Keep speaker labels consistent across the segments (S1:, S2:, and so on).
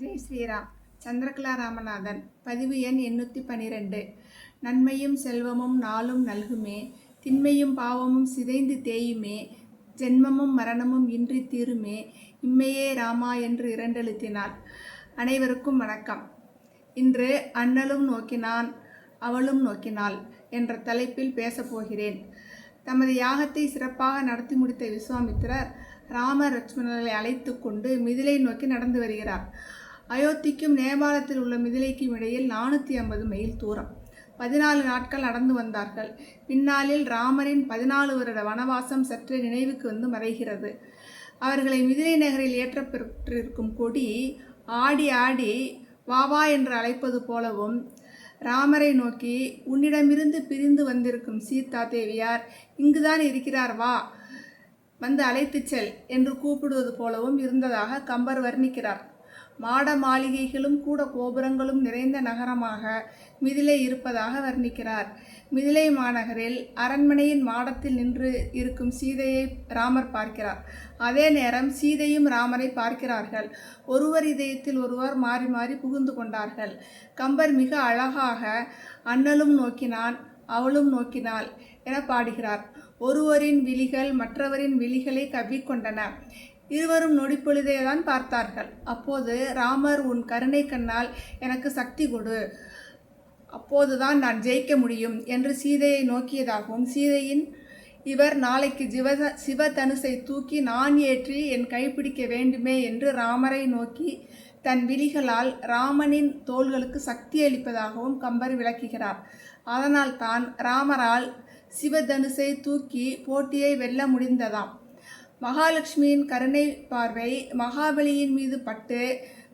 S1: ஜெய் ஸ்ரீராம். சந்திரகலா ராமநாதன் பதிவு எண் எண்ணூற்றி பன்னிரெண்டு நன்மையும் செல்வமும் நாளும் நல்குமே. திண்மையும் பாவமும் சிதைந்து தேயுமே. ஜென்மமும் மரணமும் இன்றி தீருமே. இம்மையே ராமா என்று இரண்டெழுத்தினார் அனைவருக்கும் வணக்கம். இன்று அண்ணலும் நோக்கினான் அவளும் நோக்கினாள் என்ற தலைப்பில் பேசப் போகிறேன். தமது யாகத்தை சிறப்பாக நடத்தி முடித்த விஸ்வாமித்திரர் ராம லட்சுமணர்களை அழைத்து கொண்டு மிதிலை நோக்கி நடந்து வருகிறார். அயோத்திக்கும் நேபாளத்தில் உள்ள மிதிலைக்கும் இடையில் நானூற்றி ஐம்பது மைல் தூரம். பதினாலு நாட்கள் நடந்து வந்தார்கள். பின்னாளில் ராமரின் பதினாலு வருட வனவாசம் சற்று நினைவுக்கு வந்து மறைகிறது. அவர்களை மிதிலை நகரில் ஏற்றப்பெற்றிருக்கும் கொடி ஆடி ஆடி வாவா என்று அழைப்பது போலவும் ராமரை நோக்கி உன்னிடமிருந்து பிரிந்து வந்திருக்கும் சீதா தேவியார் இங்குதான் இருக்கிறார் வா வந்து அழைத்துச் செல் என்று கூப்பிடுவது போலவும் இருந்ததாக கம்பர் வர்ணிக்கிறார். மாட மாளிகைகளும் கூட கோபுரங்களும் நிறைந்த நகரமாக மிதிலை இருப்பதாக வர்ணிக்கிறார். மிதிலை மாநகரில் அரண்மனையின் மாடத்தில் நின்று இருக்கும் சீதையை ராமர் பார்க்கிறார். அதே நேரம் சீதையும் ராமரை பார்க்கிறார்கள். ஒருவர் இதயத்தில் ஒருவர் மாறி மாறி புகுந்து கொண்டார்கள். கம்பர் மிக அழகாக அண்ணலும் நோக்கினான் அவளும் நோக்கினாள் என பாடுகிறார். ஒருவரின் விழிகள் மற்றவரின் விழிகளை கவ்விக்கொண்டன. இருவரும் நொடிப்பொழுதே தான் பார்த்தார்கள். அப்போது ராமர் உன் கருணை கண்ணால் எனக்கு சக்தி கொடு. அப்போதுதான் நான் ஜெயிக்க முடியும் என்று சீதையை நோக்கியதாகவும் சீதையின் இவர் நாளைக்கு ஜிவ சிவதனுசை தூக்கி நான் ஏற்றி என் கைப்பிடிக்க வேண்டுமே என்று ராமரை நோக்கி தன் விழிகளால் ராமனின் தோள்களுக்கு சக்தி அளிப்பதாகவும் கம்பர் விளக்குகிறார். அதனால் தான் ராமரால் சிவதனுசை தூக்கி போட்டியை வெல்ல முடிந்ததாம். மகாலட்சுமியின் கருணை பார்வை மகாபலியின் மீது பட்டு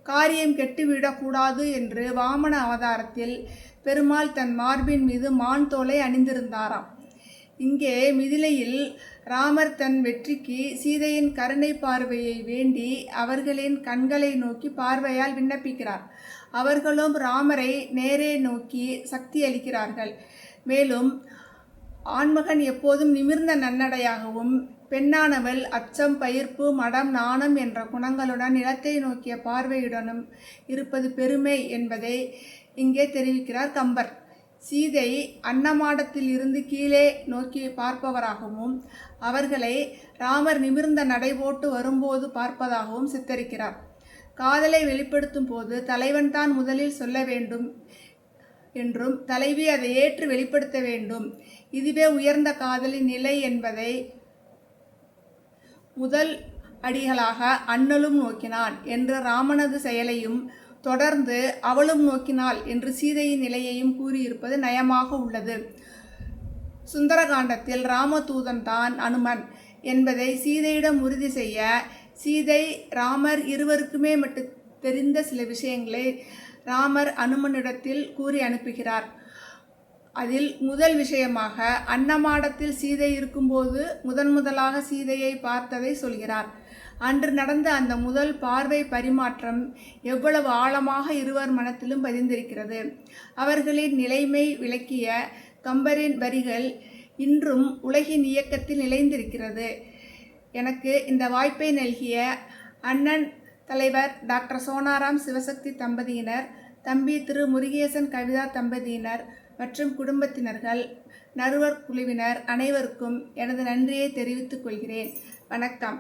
S1: காரியம் கெட்டுவிடக்கூடாது என்று வாமன அவதாரத்தில் பெருமாள் தன் மார்பின் மீது மான் தோலை அணிந்திருந்தாராம். இங்கே மிதிலையில் ராமர் தன் வெற்றிக்கு சீதையின் கருணை பார்வையை வேண்டி அவர்களின் கண்களை நோக்கி பார்வையால் விண்ணப்பிக்கிறார். அவர்களும் ராமரை நேரே நோக்கி சக்தி அளிக்கிறார்கள் மேலும் ஆண்மகன் எப்போதும் நிமிர்ந்த நன்னடையாகவும் பெண்ணானவள் அச்சம் பயிர்ப்பு மடம் நாணம் என்ற குணங்களுடன் நிலத்தை நோக்கிய பார்வையுடனும் இருப்பது பெருமை என்பதை இங்கே தெரிவிக்கிறார் கம்பர். சீதை அன்னமாடத்தில் இருந்து கீழே நோக்கி பார்ப்பவராகவும் அவர்களை ராமர் நிமிர்ந்த நடைபோட்டு வரும்போது பார்ப்பதாகவும் சித்தரிக்கிறார். காதலை வெளிப்படுத்தும் போது தலைவன் தான் முதலில் சொல்ல வேண்டும். என்றும் தலைவி அதை ஏற்று வெளிப்படுத்த வேண்டும். இதுவே உயர்ந்த காதலின் நிலை என்பதை முதல் அடிகளாக அண்ணலும் நோக்கினான் என்ற ராமனது செயலையும் தொடர்ந்து அவளும் நோக்கினாள் என்று சீதையின் நிலையையும் கூறியிருப்பது நயமாக உள்ளது. சுந்தரகாண்டத்தில் ராமதூதன் தான் அனுமன் என்பதை சீதையிடம் உறுதி செய்ய சீதை ராமர் இருவருக்குமே மட்டும் தெரிந்த சில விஷயங்களை ராமர் அனுமனிடத்தில் கூறி அனுப்புகிறார். அதில் முதல் விஷயமாக அன்னமாடத்தில் சீதை இருக்கும்போது முதன் முதலாக சீதையை பார்த்ததை சொல்கிறார். அன்று நடந்த அந்த முதல் பார்வை பரிமாற்றம் எவ்வளவு ஆழமாக இருவர் மனத்திலும் பதிந்திருக்கிறது. அவர்களின் நிலைமை விளக்கிய கம்பரின் வரிகள் இன்றும் உலகின் இயக்கத்தில் நிலைந்திருக்கிறது. எனக்கு இந்த வாய்ப்பை நல்கிய அண்ணன் தலைவர் டாக்டர் சோனாராம் சிவசக்தி தம்பதியினர் தம்பி திரு முருகேசன் கவிதா தம்பதியினர் மற்றும் குடும்பத்தினர்கள் நறுவர் குழுவினர் அனைவருக்கும் எனது நன்றியை தெரிவித்துக் கொள்கிறேன். வணக்கம்.